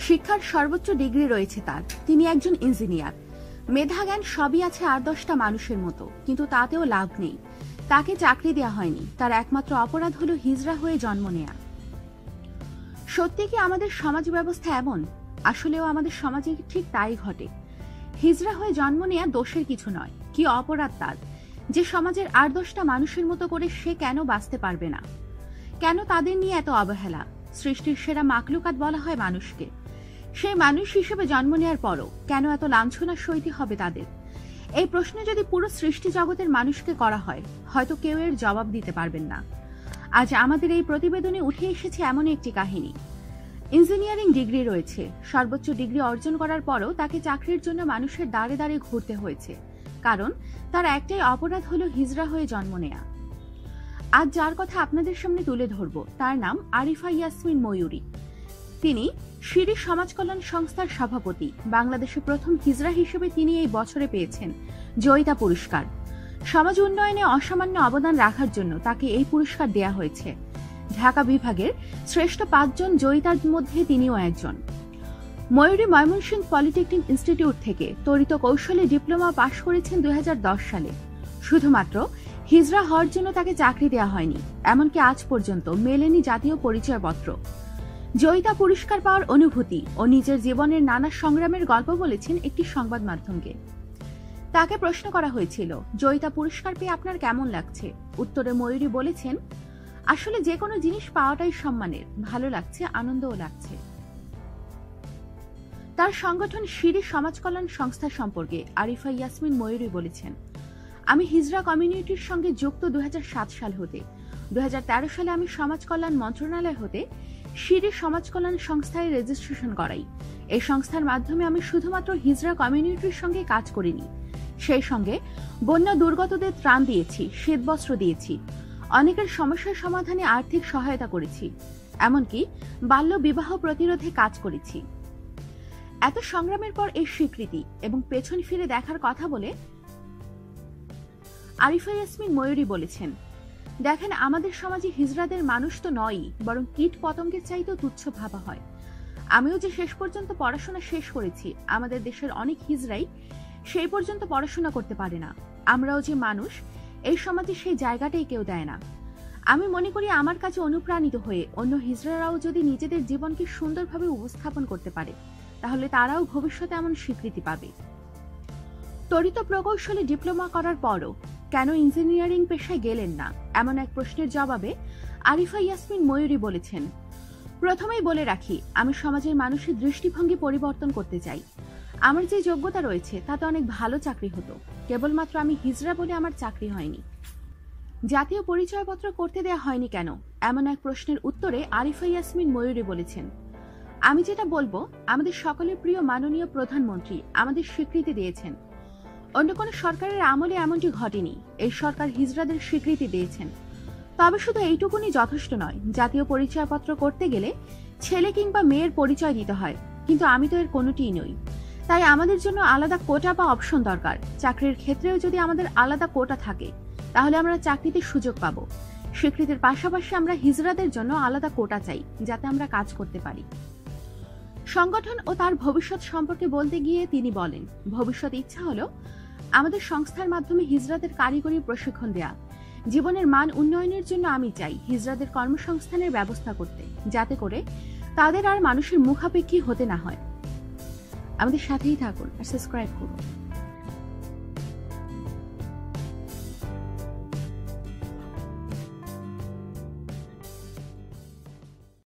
শিক্ষার সর্বোচ্চ ডিগ্রি রয়েছে তার। তিনি একজন ইঞ্জিনিয়ার। মেধা জ্ঞান সবই আছে আর দশটা মানুষের মতো, কিন্তু তাতেও লাভ নেই। তাকে চাকরি দেওয়া হয়নি, তার একমাত্র অপরাধ হলো হিজড়া হয়ে জন্ম নেয়া। সত্যি কি আমাদের সমাজ ব্যবস্থা এমন? আসলেও আমাদের সমাজে ঠিক তাই ঘটে। হিজড়া হয়ে জন্ম নেয়া দোষের কিছু নয়, কি অপরাধ তার? যে সমাজের আর দশটা মানুষের মতো করে সে কেন বাঁচতে পারবে না? কেন তাদের নিয়ে এত অবহেলা? সৃষ্টির সেরা মাকলুকাত বলা হয় মানুষকে। সেই মানুষ হিসেবে জন্ম নেওয়ার পরও কেন এত লাঞ্ছনা সইতে হবে তাদের? এই প্রশ্ন যদি পুরো সৃষ্টি জগতের মানুষকে করা হয়, হয়তো কেউ এর জবাব দিতে পারবেন না। আজ আমাদের এই প্রতিবেদনে উঠে এসেছে এমন একটি কাহিনী। ইঞ্জিনিয়ারিং ডিগ্রি রয়েছে, সর্বোচ্চ ডিগ্রি অর্জন করার পরও তাকে চাকরির জন্য মানুষের দাঁড়ে দাঁড়ে ঘুরতে হয়েছে, কারণ তার একটাই অপরাধ হলো হিজড়া হয়ে জন্ম নেয়া। আজ যার কথা আপনাদের সামনে তুলে ধরব, তার নাম আরিফা ইয়াসমিন ময়ূরী। তিনি শিরি সমাজ কল্যাণ সংস্থার সভাপতি। বাংলাদেশে প্রথম হিজড়া হিসেবে তিনি এই বছরে পেয়েছেন জয়িতা পুরস্কার। সমাজ উন্নয়নে অসামান্য অবদান রাখার জন্য তাকে এই পুরস্কার দেয়া হয়েছে। ঢাকা বিভাগের শ্রেষ্ঠ পাঁচজন জয়িতার মধ্যে তিনিও একজন। ময়ূরী ময়মনসিংহ পলিটেকনিক ইনস্টিটিউট থেকে তরিত কৌশলে ডিপ্লোমা পাশ করেছেন দুই হাজার দশ সালে। শুধুমাত্র হিজরা হওয়ার জন্য তাকে চাকরি দেওয়া হয়নি, এমনকি আজ পর্যন্ত মেলেনি জাতীয় পরিচয়পত্র। জয়িতা পুরস্কার পাওয়ার অনুভূতি ও নিজের জীবনের নানা সংগ্রামের গল্প বলেছেন একটি সংবাদ মাধ্যমকে। তাকে প্রশ্ন করা হয়েছিল, জয়িতা পুরস্কার পেয়ে আপনার কেমন লাগছে? উত্তরে ময়ূরী বলেছেন, আসলে যে কোনো জিনিস পাওয়াটাই সম্মানের, ভালো লাগছে, আনন্দও লাগছে। তার সংগঠন শিরি সমাজ কল্যাণ সংস্থা সম্পর্কে আরিফা ইয়াসমিন ময়ূরী বলেছেন, আমি হিজরা কমিউনিটির সঙ্গে যুক্ত দুই হাজার সাত সাল হতে দু হাজার তেরো সালে আমি সমাজ কল্যাণ মন্ত্রণালয় হতে শিরি সমাজ কল্যাণ সংস্থায় রেজিস্ট্রেশন করাই। এই সংস্থার মাধ্যমে আমি শুধুমাত্র হিজরা কমিউনিটির সঙ্গে কাজ করিনি। সেই সঙ্গে বন্যা দুর্গতদের ত্রাণ দিয়েছি, শীতবস্ত্র দিয়েছি। অনেকের সমস্যার সমাধানে আর্থিক সহায়তা করেছি। এমনকি বাল্য বিবাহ প্রতিরোধে কাজ করেছি। এত সংগ্রামের পর এই স্বীকৃতি এবং পেছন ফিরে দেখার কথা বলে আরিফা ইয়াসমিন ময়ূরী বলেছেন দেখেন, আমাদের সমাজে হিজড়াদের মানুষ তো নয়ই, বরং কীট পতঙ্গের চাইতেও তুচ্ছ ভাবা হয়। আমিও যে শেষ পর্যন্ত পড়াশোনা শেষ করেছি, আমাদের দেশের অনেক হিজড়াই সেই পর্যন্ত পড়াশোনা করতে পারে না। আমরাও যে মানুষ, এই সমাজে সেই জায়গাটাই কেউ দেয় না। আমি মনে করি আমার কাছে অনুপ্রাণিত হয়ে অন্য হিজড়ারাও যদি নিজেদের জীবনকে সুন্দরভাবে উপস্থাপন করতে পারে, তাহলে তারাও ভবিষ্যতে এমন স্বীকৃতি পাবে। তরিত প্রকৌশলে ডিপ্লোমা করার পরও কেন ইঞ্জিনিয়ারিং পেশায় গেলেন না? এমন এক প্রশ্নের জবাবে আরিফা ইয়াসমিন ময়ূরী বলেছেন, প্রথমেই বলে রাখি, আমি সমাজের মানুষের দৃষ্টিভঙ্গি পরিবর্তন করতে চাই। আমার যে যোগ্যতা রয়েছে, তাতে অনেক ভালো চাকরি হতো। কেবলমাত্র আমি হিজড়া বলে আমার চাকরি হয়নি। জাতীয় পরিচয়পত্র করতে দেয়া হয়নি কেন? এমন এক প্রশ্নের উত্তরে আরিফা ইয়াসমিন ময়ূরী বলেছেন, আমি যেটা বলব, আমাদের সকলের প্রিয় মাননীয় প্রধানমন্ত্রী আমাদের স্বীকৃতি দিয়েছেন। অন্য কোনো সরকারের আমলে এমনটি ঘটেনি। এই সরকার হিজড়াদের স্বীকৃতি দিয়েছেন। তবে শুধু এইটুকুনি যথেষ্ট নয়। জাতীয় পরিচয়পত্র করতে গেলে ছেলে কিংবা মেয়ের পরিচয় দিতে হয়। কিন্তু আমি তো এর কোনোটিই নই। তাই আমাদের জন্য আলাদা কোটা বা অপশন দরকার। চাকরির ক্ষেত্রেও যদি আমাদের আলাদা কোটা থাকে, তাহলে আমরা চাকরিতে সুযোগ পাব। স্বীকৃতির পাশাপাশি আমরা হিজড়াদের জন্য আলাদা কোটা চাই, যাতে আমরা কাজ করতে পারি। সংগঠন ও তার ভবিষ্যৎ সম্পর্কে বলতে গিয়ে তিনি বলেন, ভবিষ্যৎ ইচ্ছা হলো আমাদের সংস্থার মাধ্যমে হিজড়াদের কারিগরি প্রশিক্ষণ দেয়া। জীবনের মান উন্নয়নের জন্য আমি চাই হিজরাদের কর্মসংস্থানের ব্যবস্থা করতে, যাতে করে তাদের আর মানুষের মুখাপেক্ষী হতে না হয়। আমাদের সাথেই থাকুন আর সাবস্ক্রাইব করুন।